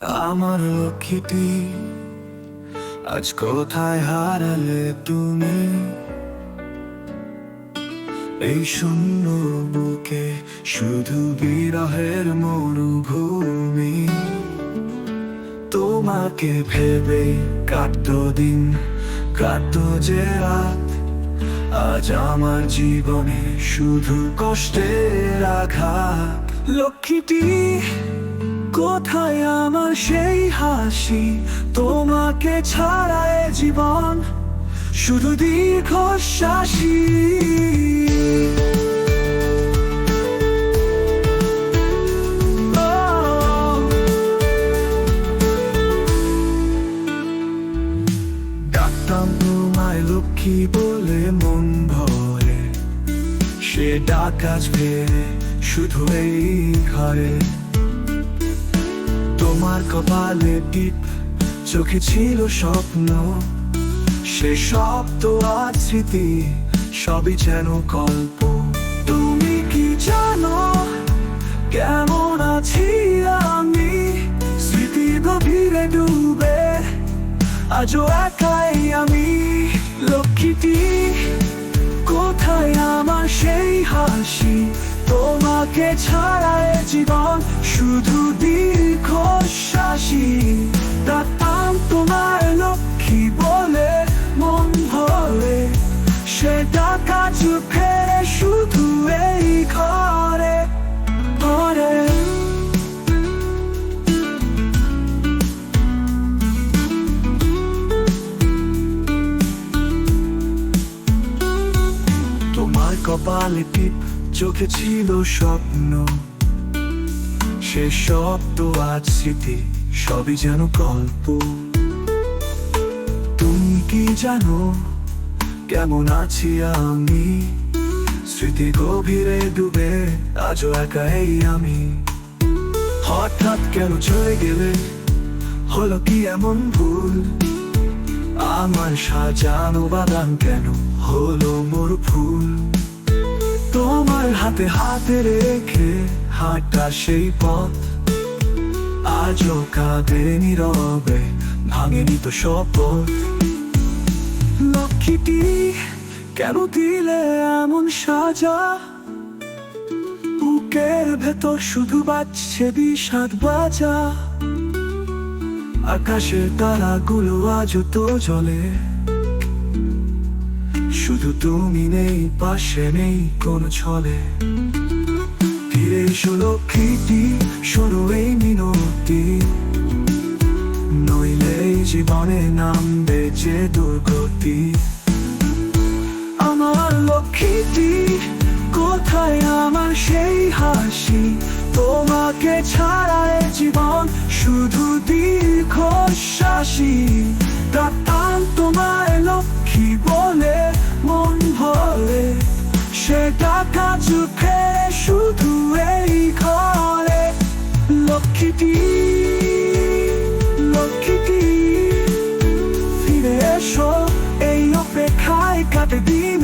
আমার লক্ষ্মীটি আজ কোথায় হারালে তুমি? এই শূন্য বুকে শুধু বিরহের মরুভূমি। তোমাকে ভেবে কাটতো দিন, কাটতো যে রাত। আজ আমার জীবনে শুধু কষ্টের আঘাত। লক্ষ্মীটি কোথায় আমার সেই হাসি, তোমাকে ছাড়ায় জীবন, শুধু দীর্ঘশ্বাসী। ডাকতাম তোমায় লক্ষ্মী বলে মন ভরে, সে ডাক আজ ফেরে শুধু এই ঘরে। তোমার কপালে টিপ, চোখে ছিল স্বপ্ন। সে সব তো আজ স্মৃতি, সবই যেন গল্প। তুমি কি জানো, কেমন আছি আমি? স্মৃতি গভীরে ডুবে, আজও একাই আমি। লক্ষ্মীটি, কোথায় আমার সেই হাসি? তোমাকে ছাড়ায় জীবন? শুধু দীর্ঘশ্বাসী তা তোমার কপালে টিপ চোখে ছিল স্বপ্ন। সে তো আজ স্মৃতি সবই যেন গল্প। তুমি কি জানো কেমন আছি আমি? স্মৃতি গভীরে ডুবে আজও একাই আমি। হঠাৎ কেন চলে গেলে? হলো কি এমন ভুল? আমার সাজানো বাদাম কেন হলো মোর ফুল হাতে হাতে রেখে হাঁটা সেই পথ। আজও কাঁদে নীরবে, ভাঙেনি তো শপথ। লক্ষ্মীটি কেন দিলে এমন সাজা? বুকের ভেতর শুধু বাজছে বিষাদ বাজা। আকাশের তারাগুলো আজও তো জ্বলে। শুধু তুমি নেই, পাশে নেই কোনো ছলে। ফিরে এসো লক্ষ্মীটি, শোনো এই মিনতি। নইলে জীবনে নামবে যে দুর্গতি। আমার লক্ষ্মীটি, কোথায় আমার সেই হাসি? তোমাকে ছাড়া জীবন শুধু দীর্ঘশ্বাসী। ডাক্তার লক্ষ্মীটি লক্ষ্মীটি ফিরে এসো এই অপেক্ষায় কাটে দিন।